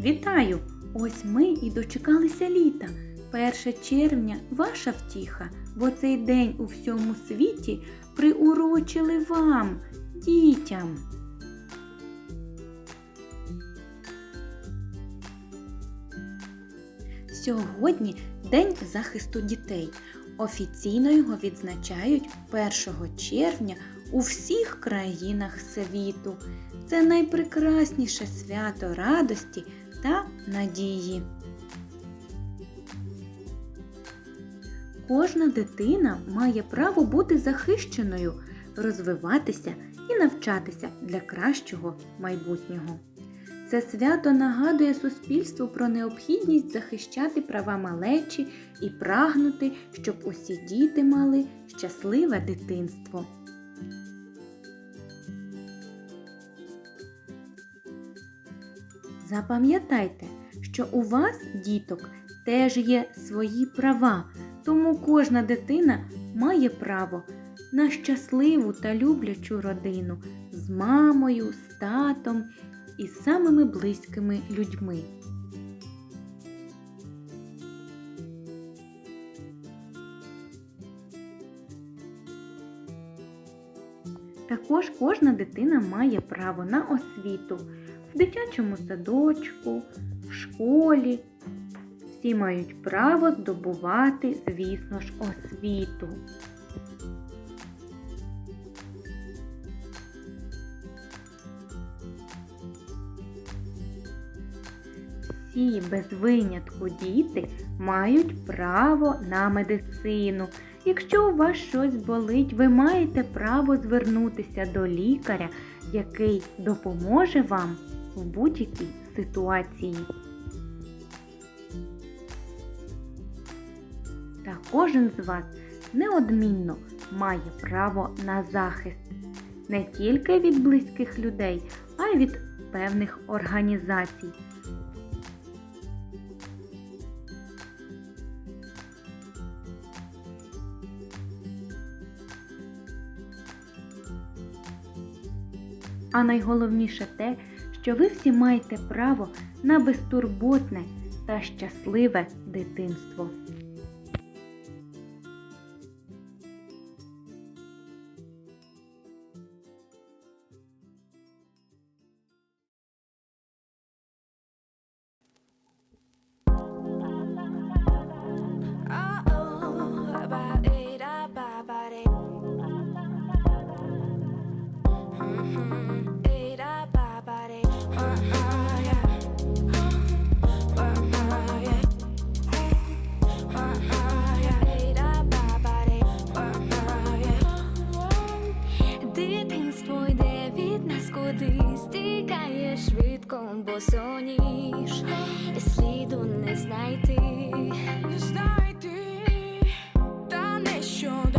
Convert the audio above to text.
Вітаю! Ось ми і дочекалися літа. 1 червня ваша втіха, бо цей день у всьому світі приурочили вам, дітям. Сьогодні День захисту дітей. Офіційно його відзначають 1 червня у всіх країнах світу. Це найпрекрасніше свято радості та надії. Кожна дитина має право бути захищеною, розвиватися і навчатися для кращого майбутнього. Це свято нагадує суспільству про необхідність захищати права малечі і прагнути, щоб усі діти мали щасливе дитинство. Запам'ятайте, що у вас, діток, теж є свої права, тому кожна дитина має право на щасливу та люблячу родину з мамою, з татом і самими близькими людьми. Також кожна дитина має право на освіту дитячому садочку, в школі. Всі мають право здобувати, звісно ж, освіту. Всі без винятку діти мають право на медицину. Якщо у вас щось болить, ви маєте право звернутися до лікаря, який допоможе вам в будь-якій ситуації. Та кожен з вас неодмінно має право на захист не тільки від близьких людей, а й від певних організацій. А найголовніше те, що ви всі маєте право на безтурботне та щасливе дитинство. Швидко, бо соніш, і сліду не знайти. не знайти, та нещодавно